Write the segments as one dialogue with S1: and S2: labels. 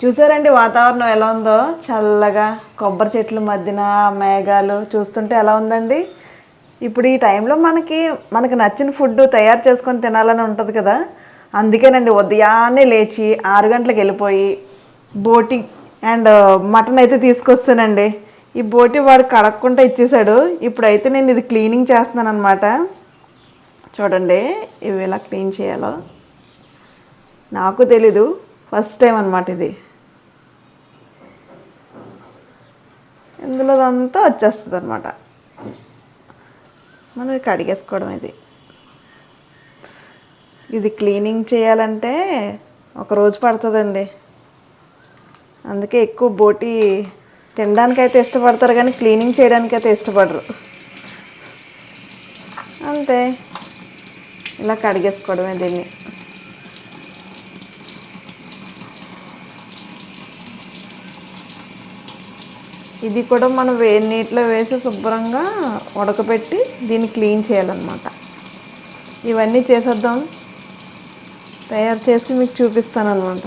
S1: చూసారండి వాతావరణం ఎలా ఉందో? చల్లగా కొబ్బరి చెట్ల మధ్యన మేఘాలు చూస్తుంటే ఎలా ఉందండి? ఇప్పుడు ఈ టైంలో మనకి మనకు నచ్చిన ఫుడ్ తయారు చేసుకొని తినాలని ఉంటుంది కదా? అందుకేనండి ఉదయాన్నే లేచి ఆరు గంటలకు వెళ్ళిపోయి బోటి అండ్ మటన్ అయితే తీసుకొస్తానండి. ఈ బోటి వాడు కడగకుండా ఇచ్చేసాడు. ఇప్పుడైతే నేను ఇది క్లీనింగ్ చేస్తున్నాను అనమాట చూడండి ఇవి ఎలా క్లీన్ చేయాలో. నాకు తెలీదు. ఫస్ట్ టైం అనమాట ఇది. ఇందులో అంతా వచ్చేస్తుంది అనమాట మనం కడిగేసుకోవడం ఇది. ఇది క్లీనింగ్ చేయాలంటే ఒక రోజు పడుతుందండి. అందుకే ఎక్కువ బోటి తినడానికైతే ఇష్టపడతారు కానీ క్లీనింగ్ చేయడానికైతే ఇష్టపడరు. అంతే. ఇలా కడిగేసుకోవడమే దీన్ని. ఇది కూడా మనం వేడి నీటిలో వేసి శుభ్రంగా ఉడకబెట్టి దీన్ని క్లీన్ చేయాలన్నమాట. ఇవన్నీ చేసేద్దాం. తయారు చేసి మీకు చూపిస్తాను అనమాట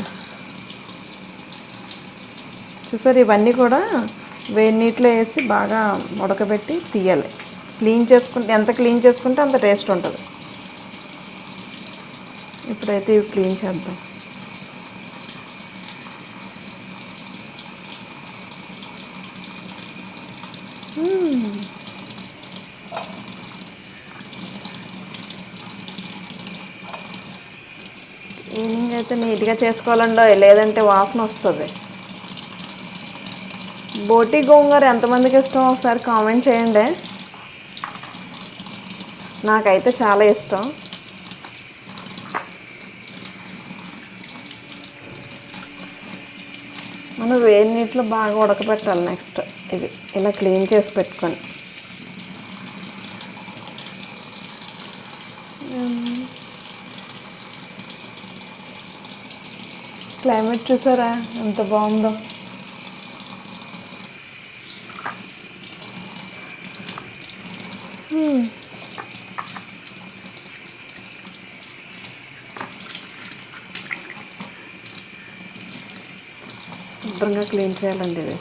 S1: చూసారు ఇవన్నీ కూడా వేడి నీటిలో వేసి బాగా ఉడకబెట్టి తీయాలి. క్లీన్ చేసుకుంటే ఎంత క్లీన్ చేసుకుంటే అంత టేస్ట్ ఉంటుంది. ఇప్పుడైతే ఇవి క్లీన్ చేద్దాం. ఈవినింగ్ అయితే నీట్గా చేసుకోవాలండో లేదంటే వాసన వస్తుంది. బోటి గోంగూర ఎంతమందికి ఇష్టం? ఒకసారి కామెంట్ చేయండి. నాకైతే చాలా ఇష్టం. మనం వేడి నీటిలో బాగా ఉడకబెట్టాలి నెక్స్ట్ ఇది ఇలా క్లీన్ చేసి పెట్టుకొని. క్లైమేట్ చూసారా? ఎంత బాగుందో. Hmm. శుభ్రంగా క్లీన్ చేయాలండి ఇది.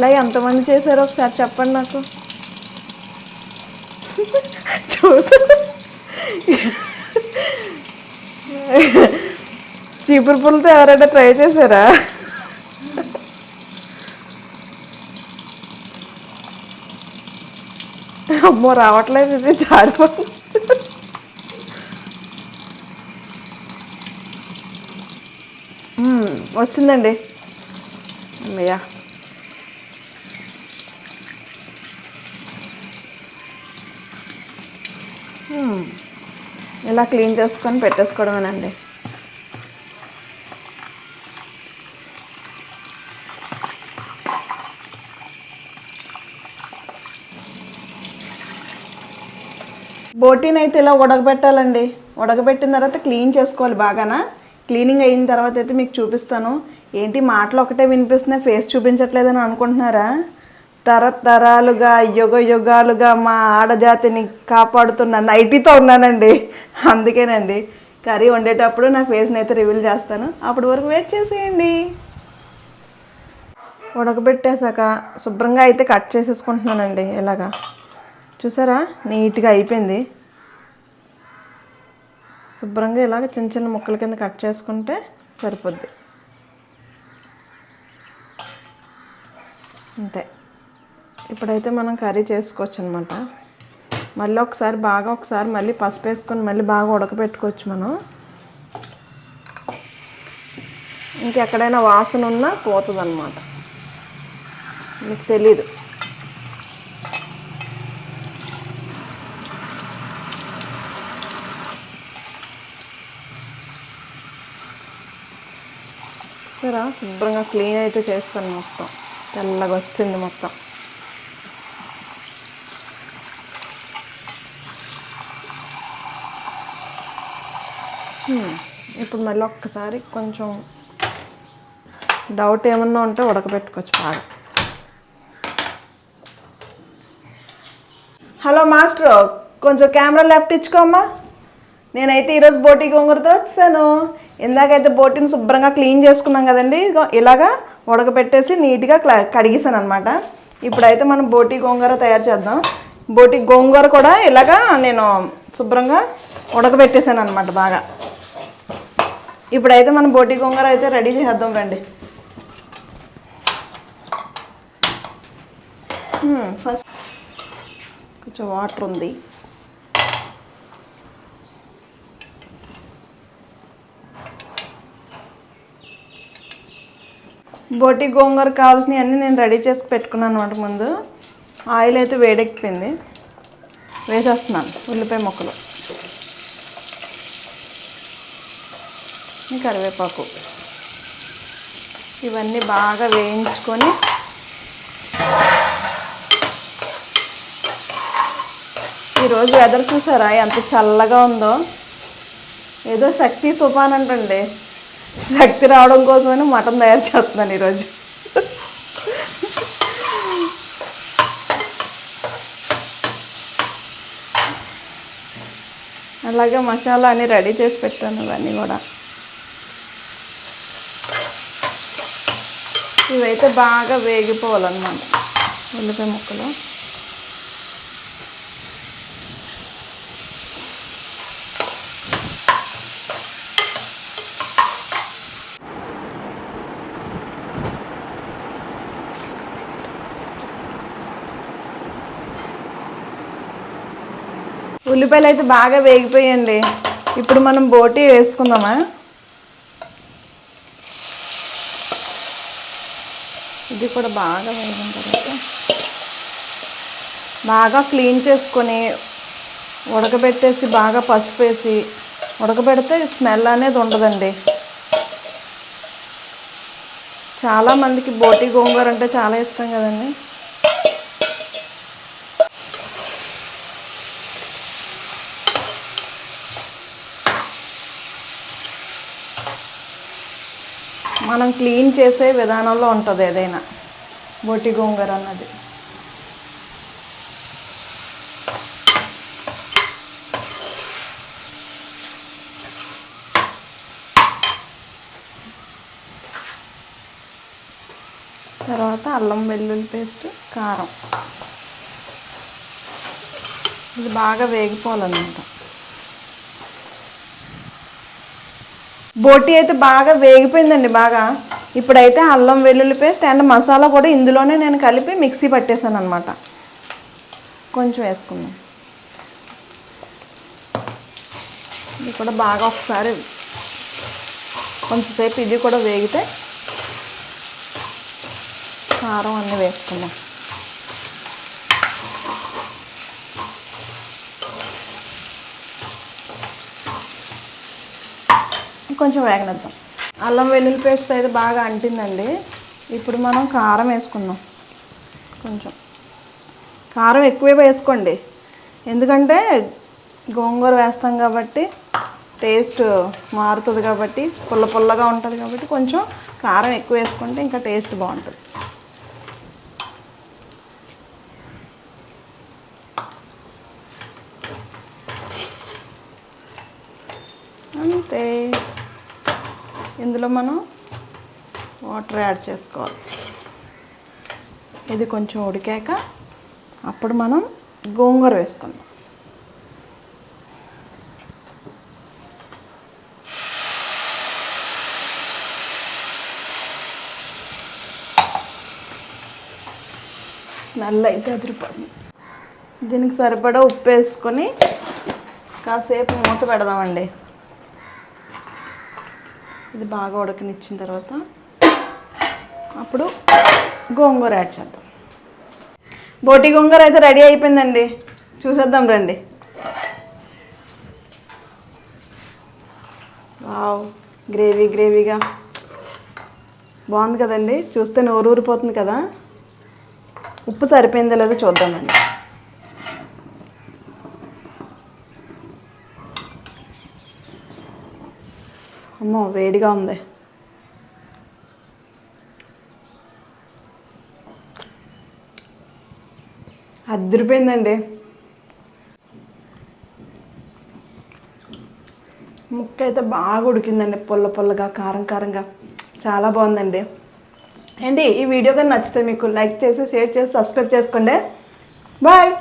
S1: ఇలా ఎంతమంది చేశారో ఒకసారి చెప్పండి నాకు. చూసా చీపురు పుల్లతో ఎవరైనా ట్రై చేశారా? అమ్మో రావట్లేదు ఇది జారిపోతుంది వచ్చిందండి. అమ్మయ్యా. ఇలా క్లీన్ చేసుకొని పెట్టేసుకోవడమేనండి. బోటీని అయితే ఇలా ఉడకబెట్టాలండి. ఉడకబెట్టిన తర్వాత క్లీన్ చేసుకోవాలి బాగానా? క్లీనింగ్ అయిన తర్వాత అయితే మీకు చూపిస్తాను. ఏంటి మాటలు ఒకటే వినిపిస్తున్నాయి ఫేస్ చూపించట్లేదని అనుకుంటున్నారా? తరతరాలుగా యుగ యుగాలుగా మా ఆడజాతిని కాపాడుతున్న నైటీతో ఉన్నానండి. అందుకేనండి. కర్రీ వండేటప్పుడు నా ఫేస్ని అయితే రివీల్ చేస్తాను. అప్పటి వరకు వెయిట్ చేసేయండి. ఉడకబెట్టేశాక శుభ్రంగా అయితే కట్ చేసేసుకుంటున్నానండి. ఇలాగా చూసారా? నీట్గా అయిపోయింది. శుభ్రంగా ఇలాగ చిన్న చిన్న ముక్కల కింద కట్ చేసుకుంటే సరిపోద్ది. అంతే. ఇప్పుడైతే మనం కర్రీ చేసుకోవచ్చు అనమాట మళ్ళీ ఒకసారి బాగా ఒకసారి మళ్ళీ పసుపు వేసుకొని మళ్ళీ బాగా ఉడకబెట్టుకోవచ్చు మనం. ఇంకెక్కడైనా వాసన ఉన్నా పోతుంది అనమాట మీకు తెలీదు. సరే శుభ్రంగా క్లీన్ అయితే చేస్తాను మొత్తం. తెల్లగా వస్తుంది మొత్తం. ఇప్పుడు మళ్ళీ ఒక్కసారి కొంచెం డౌట్ ఏమన్నా ఉంటే ఉడకబెట్టుకోవచ్చు బాగా. హలో మాస్టర్ కొంచెం కెమెరా లెఫ్ట్ ఇచ్చుకోమ్మా. నేనైతే ఈరోజు బోటి గోంగూరతో వచ్చాను. ఇందాకైతే బోటిని శుభ్రంగా క్లీన్ చేసుకున్నాం కదండి. ఇలాగా ఉడకబెట్టేసి నీట్గా క్లా కడిగేసాను అనమాట ఇప్పుడైతే మనం బోటి గోంగూర తయారు చేద్దాం. బోటి గోంగూర కూడా ఇలాగా నేను శుభ్రంగా ఉడకబెట్టేసాను అనమాట బాగా. ఇప్పుడైతే మనం బోటి గోంగూర అయితే రెడీ చేద్దాం రండి. ఫస్ట్ కొంచెం వాటర్ ఉంది. బోటి గోంగూర కావాల్సినవి అన్నీ నేను రెడీ చేసి పెట్టుకున్నాను అనమాట ముందు. ఆయిల్ అయితే వేడెక్కిపోయింది. వేసేస్తున్నాను ఉల్లిపాయ ముక్కలు. కరివేపాకు. ఇవన్నీ బాగా వేయించుకొని ఈరోజు వెదర్ చూసారా? ఎంత చల్లగా ఉందో. ఏదో శక్తి తుఫాన్ అంటండి. శక్తి రావడం కోసమని మటన్ తయారు చేస్తున్నాను ఈరోజు. అలాగే మసాలా అన్నీ రెడీ చేసి పెట్టాను ఇవన్నీ కూడా. ఇవైతే బాగా వేగిపోవాలన్నమాట. ఉల్లిపాయ ముక్కలు. ఉల్లిపాయలు అయితే బాగా వేగిపోయండి ఇప్పుడు మనం బోటి వేసుకుందామా? ఇది కూడా బాగా వేగిన తర్వాత బాగా క్లీన్ చేసుకొని ఉడకబెట్టేసి బాగా పసుపు వేసి ఉడకబెడితే స్మెల్ అనేది ఉండదండి. చాలామందికి బోటి గోంగూర అంటే చాలా ఇష్టం కదండి. మనం క్లీన్ చేసే విధానంలో ఉంటుంది ఏదైనా. బొట్టి గోంగూర అన్నది. తర్వాత అల్లం వెల్లుల్లి పేస్ట్ కారం. ఇది బాగా వేగిపోవాలన్నమాట. బోటి అయితే బాగా వేగిపోయిందండి బాగా. ఇప్పుడైతే అల్లం వెల్లుల్లి పేస్ట్ అండ్ మసాలా కూడా ఇందులోనే నేను కలిపి మిక్సీ పట్టేశాను అనమాట కొంచెం వేసుకున్నాను ఇది కూడా బాగా ఒకసారి కొంచెంసేపు ఇది కూడా వేగితే కారం అన్నీ వేసుకున్నాం కొంచెం వేగనిద్దాం. అల్లం వెల్లుల్లి పేస్ట్ అయితే బాగా అంటిందండి. ఇప్పుడు మనం కారం వేసుకుందాం. కొంచెం. కారం ఎక్కువే వేసుకోండి. ఎందుకంటే గోంగూర వేస్తాం కాబట్టి టేస్ట్ మారుతుంది కాబట్టి పుల్ల పుల్లగా ఉంటుంది కాబట్టి కొంచెం కారం ఎక్కువ వేసుకుంటే ఇంకా టేస్ట్ బాగుంటుంది అంతే ఇందులో మనం వాటర్ యాడ్ చేసుకోవాలి. ఇది కొంచెం ఉడికాక అప్పుడు మనం గోంగూర వేసుకుందాం. స్మెల్ అయితే అదిరిపోతుంది దీనికి సరిపడా ఉప్పు వేసుకొని కాసేపు మూత పెడదామండి. ఇది బాగా ఉడకనిచ్చిన తర్వాత అప్పుడు గోంగూర యాడ్ చేద్దాం. బోటి గోంగూర అయితే రెడీ అయిపోయిందండి. చూసేద్దాం రండి. వావ్ గ్రేవీ గ్రేవీగా. బాగుంది కదండి. చూస్తే నోరు ఊరిపోతుంది కదా. ఉప్పు సరిపోయిందో లేదో చూద్దామండి. అమ్మో వేడిగా ఉంది. అద్దరిపోయిందండి ముక్క అయితే బాగా ఉడికిందండి పుల్ల పుల్లగా కారం కారంగా. చాలా బాగుందండి. అండి ఈ వీడియో కానీ నచ్చితే మీకు లైక్ చేసి షేర్ చేసి సబ్స్క్రైబ్ చేసుకోండి. బాయ్!